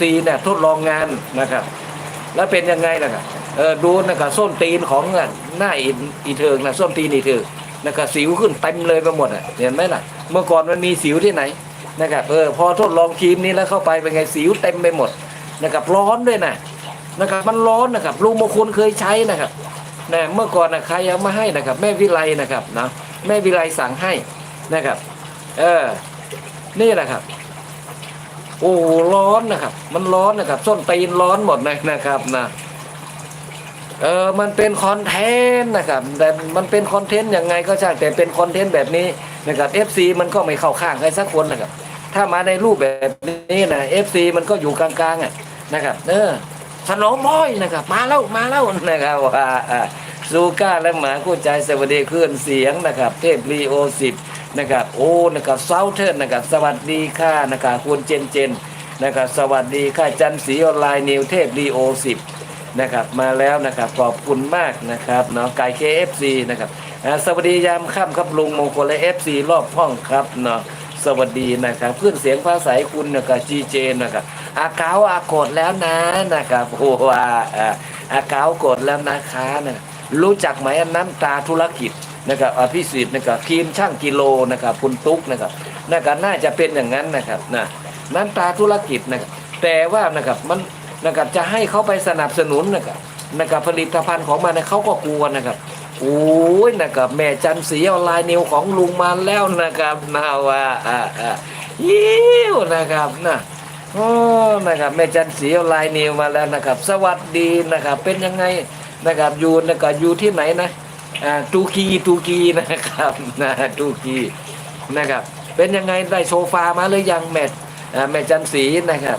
ซีเนี่ยทดลองงานนะครับ แล้วเป็นยังไงนะครับเออดูนะครับส้นตีนของหน้าอีอีเทิงนะส้นตีนอีเทิงนะครับสิวขึ้นเต็มเลยไปหมดอะเห็นไหมล่ะ เมื่อก่อนมันมีสิวที่ไหนนะครับเออพอทดลองครีมนี้แล้วเข้าไปเป็นไงสิวเต็มไปหมดนะครับร้อนด้วยนะนะครับมันร้อนนะครับลุงมงคลเคยใช้นะครับนะเมื่อก่อนนะใครเอามาให้นะครับ แม่วิไลนะครับนะแม่วิไลสั่งให้นะครับ เออนี่แหละครับ โอ้ร้อนนะครับ มันร้อนนะครับ ส้นตีนร้อนหมดเลยนะครับนะเออมันเป็นคอนเทนต์นะครับ แต่มันเป็นคอนเทนต์ยังไงก็ช่างแต่เป็นคอนเทนต์แบบนี้นะครับ FC มันก็ไม่เข้าข้างใครสักคนนะครับ ถ้ามาในรูปแบบนี้นะ FC มันก็อยู่กลางๆอะนะครับ เออสนมม้อยนะครับ มาแล้วมาแล้วนะครับว่าอ่าซูก้าและหมาคู่ใจสวัสดีคลื่นเสียงนะครับ เทพรีโอสิบ นะครับโอ้นะครับเซาเทิร์นนะครับสวัสดีค่ะนะครับคุณเจนเจนนะครับสวัสดีค่ะจันทร์ศรีออนไลน์นิวเทพรีโอสิบนะครับมาแล้วนะครับขอบคุณมากนะครับเนาะไก่ KFC นะครับสวัสดียามค่ำครับลุงมงคลและ FC รอบห้องครับเนาะสวัสดีนะครับเพื่อนเสียงภาษาคุณนะครับจีเจนะครับอาเกาอากดแล้วนะนะครับโอ้ว่าอาอาเกากดแล้วนะคะนะรู้จักไหมน้ำตาธุรกิจ นะครับอภิสิทธิ์นะครับทีมช่างกิโลนะครับคุณตุ๊กนะครับนะครับน่าจะเป็นอย่างนั้นนะครับนะน้ำตาธุรกิจนะครับแต่ว่านะครับมันนะครับจะให้เขาไปสนับสนุนนะครับนะครับผลิตภัณฑ์ของมันนเขาก็กลัวนะครับโอ้ยนะครับแม่จันสีออนไลน์นิวของลุงมาแล้วนะครับนาว่าอ่าอ่ายิ้วนะครับนะโอ้นะครับแม่จันสีออนไลน์นิวมาแล้วนะครับ สวัสดีนะครับเป็นยังไงนะครับอยู่นะครับอยู่ที่ไหนนะ ตูกีตูกีนะครับนะตูกีนะครับ เป็นยังไงได้โซฟามาหรือยังแม่อ่าแม่จันสีนะครับ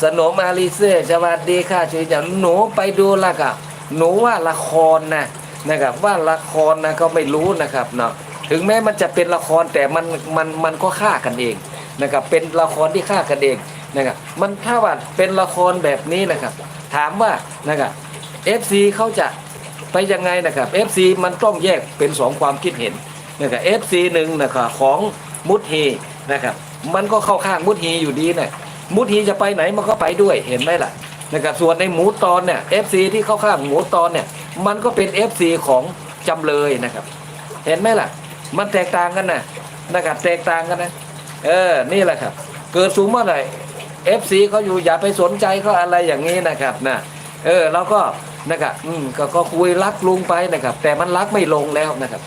สนมอาลิเซ่สวัสดีค่ะช่วยจังหนูไปดูละกับหนูว่าละครนะนะครับ ว่าละครนะก็ไม่รู้นะครับเนาะถึงแม้มันจะเป็นละครแต่มันมันมันก็ฆ่ากันเองนะครับ เป็นละครที่ฆ่ากันเองนะครับ มันถ้าว่าเป็นละครแบบนี้นะครับ ถามว่านะครับ FC เขาจะไปยังไงนะครับ FC มันต้องแยกเป็นสองความคิดเห็นนะครับ FC หนึ่งนะครับของมุดฮีนะครับ มันก็เข้าข้างมุดฮีอยู่ดีนะมุทีจะไปไหนมันก็ไปด้วยเห็นไหมล่ะนะครับส่วนในหมูตอนเนี่ย FC ที่เข้าข้างหมูตอนเนี่ย มันก็เป็น FC ของจำเลยนะครับ เห็นไหมล่ะ มันแตกต่างกันนะนะครับแตกต่างกันนะ เออนี่แหละครับ เกิดสูงเมื่อไหร่ FC เขาอยู่อย่าไปสนใจเขาอะไรอย่างนี้นะครับนะเออเราก็ นะครับอืมก็ก็คุยรักลุงไปนะครับ แต่มันรักไม่ลงแล้วนะครับ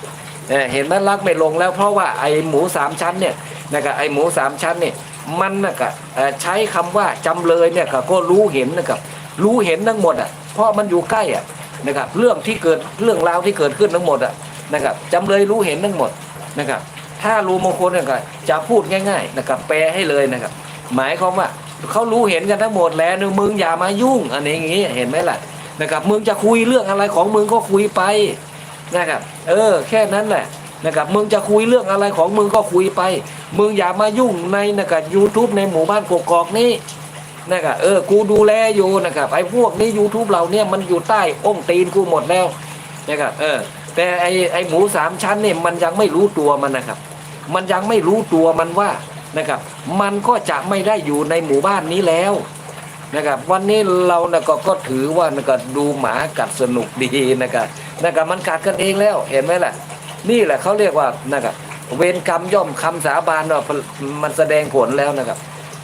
เห็นไหมรักไม่ลงแล้วเพราะว่าไอหมูสามชั้นเนี่ยนะครับไอหมูสามชั้นเนี่ยมันนะครับใช้คำว่าจำเลยเนี่ยครับก็รู้เห็นนะครับรู้เห็นทั้งหมดอะเพราะมันอยู่ใกล้อะนะครับเรื่องที่เกิดเรื่องราวที่เกิดขึ้นทั้งหมดอะนะครับจำเลยรู้เห็นทั้งหมดนะครับถ้ารู้มงคลเนี่ยก็จะพูดง่ายๆนะครับแปลให้เลยนะครับ หมายความว่าเขารู้เห็นกันทั้งหมดแล้วนึงมึงอย่ามายุ่งอันนี้อย่างงี้เห็นไหมล่ะ นะครับมึงจะคุยเรื่องอะไรของมึงก็คุยไปนะครับเออแค่นั้นแหละนะครับมึงจะคุยเรื่องอะไรของมึงก็คุยไป มึงอย่ามายุ่งในนะครับยูทูบในหมู่บ้านกกอกนี้นะครับเออกูดูแลอยู่นะครับไอ้พวกนี้ YouTube เราเนี่ยมันอยู่ใต้องตีนกูหมดแล้วนะครับเออแต่ไอ้ไอ้หมูสามชั้นเนี่ยมันยังไม่รู้ตัวมันนะครับ มันยังไม่รู้ตัวมันว่านะครับ มันก็จะไม่ได้อยู่ในหมู่บ้านนี้แล้ว นะครับวันนี้เรานะก็ก็ถือว่านะก็ดูหมากัดสนุกดีนะครับนะครับมันกัดกันเองแล้วเห็นไหมล่ะ นี่แหละเขาเรียกว่านะครับเวรกรรมย่อมคำสาบานว่ามันแสดงผลแล้วนะครับ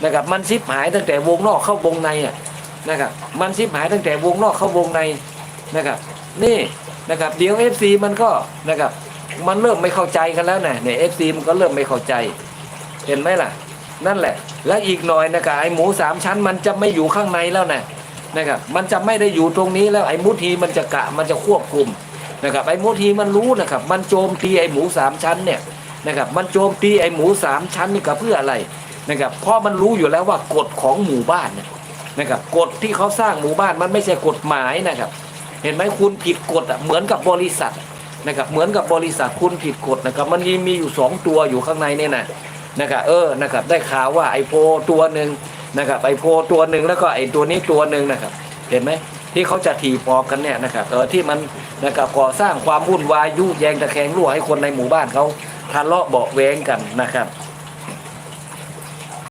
นะครับมันชิบหายตั้งแต่วงนอกเข้าวงในอะนะครับมันชิบหายตั้งแต่วงนอกเข้าวงในนะครับนี่นะครับเดี๋ยวเอฟซีมันก็นะครับมันเริ่มไม่เข้าใจกันแล้วนะเนี่ยเอฟซีมันก็เริ่มไม่เข้าใจ เห็นไหมล่ะ นั่นแหละ และอีกหน่อยนะครับไอหมูสามชั้นมันจะไม่อยู่ข้างในแล้วนะนะครับมันจะไม่ได้อยู่ตรงนี้แล้วไอมุทีมันจะกะมันจะควบคุมนะครับไอ้มุทีมันรู้นะครับ มันโจมตีไอ้หมูสามชั้นเนี่ยนะครับมันโจมตีไอ้หมูสามชั้นนี่ก็เพื่ออะไรนะครับเพราะมันรู้อยู่แล้วว่ากฎของหมู่บ้านนะครับกฎที่เขาสร้างหมู่บ้านมันไม่ใช่กฎหมายนะครับเห็นไหมคุณผิดกฎอะเหมือนกับบริษัทนะครับเหมือนกับบริษัทคุณผิดกฎนะครับมันมีมีอยู่สองตัวอยู่ข้างในเนี่ยนะ นะครับเออนะครับได้ข่าวว่าไอโพตัวหนึ่งนะครับไอโพตัวหนึ่งแล้วก็ไอตัวนี้ตัวหนึ่งนะครับ เห็นไหมที่เขาจะถีบออกกันเนี่ยนะครับเออที่มันนะครับก่อสร้างความวุ่นวายยุแยงตะแคงรั่วให้คนในหมู่บ้านเขาทะเลาะเบาะแวงกันนะครับ